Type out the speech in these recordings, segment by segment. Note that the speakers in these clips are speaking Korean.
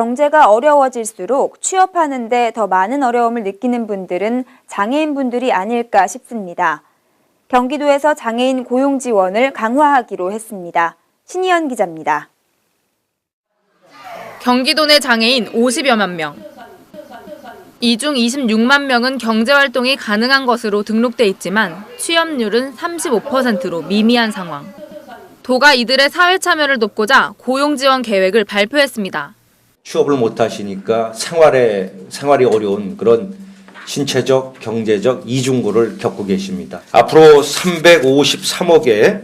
경제가 어려워질수록 취업하는데 더 많은 어려움을 느끼는 분들은 장애인분들이 아닐까 싶습니다. 경기도에서 장애인 고용 지원을 강화하기로 했습니다. 신희연 기자입니다. 경기도 내 장애인 50여만 명. 이 중 26만 명은 경제활동이 가능한 것으로 등록돼 있지만 취업률은 35%로 미미한 상황. 도가 이들의 사회 참여를 돕고자 고용 지원 계획을 발표했습니다. 취업을 못 하시니까 생활에 생활이 어려운 그런 신체적, 경제적 이중고를 겪고 계십니다. 앞으로 353억의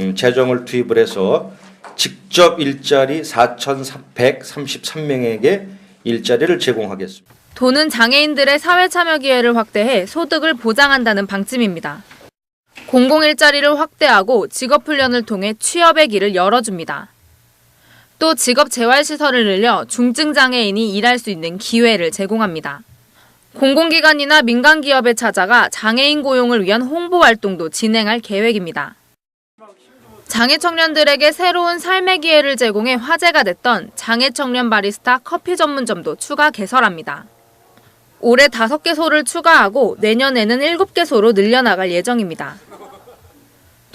음, 재정을 투입을 해서 직접 일자리 4,133명에게 일자리를 제공하겠습니다. 도는 장애인들의 사회 참여 기회를 확대해 소득을 보장한다는 방침입니다. 공공 일자리를 확대하고 직업 훈련을 통해 취업의 길을 열어줍니다. 또 직업 재활 시설을 늘려 중증 장애인이 일할 수 있는 기회를 제공합니다. 공공기관이나 민간 기업에 찾아가 장애인 고용을 위한 홍보 활동도 진행할 계획입니다. 장애 청년들에게 새로운 삶의 기회를 제공해 화제가 됐던 장애 청년 바리스타 커피 전문점도 추가 개설합니다. 올해 5개소를 추가하고 내년에는 7개소로 늘려나갈 예정입니다.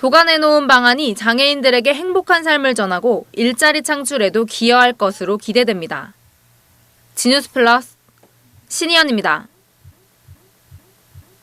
도가 내놓은 방안이 장애인들에게 행복한 삶을 전하고 일자리 창출에도 기여할 것으로 기대됩니다. 지뉴스 플러스 신희연입니다.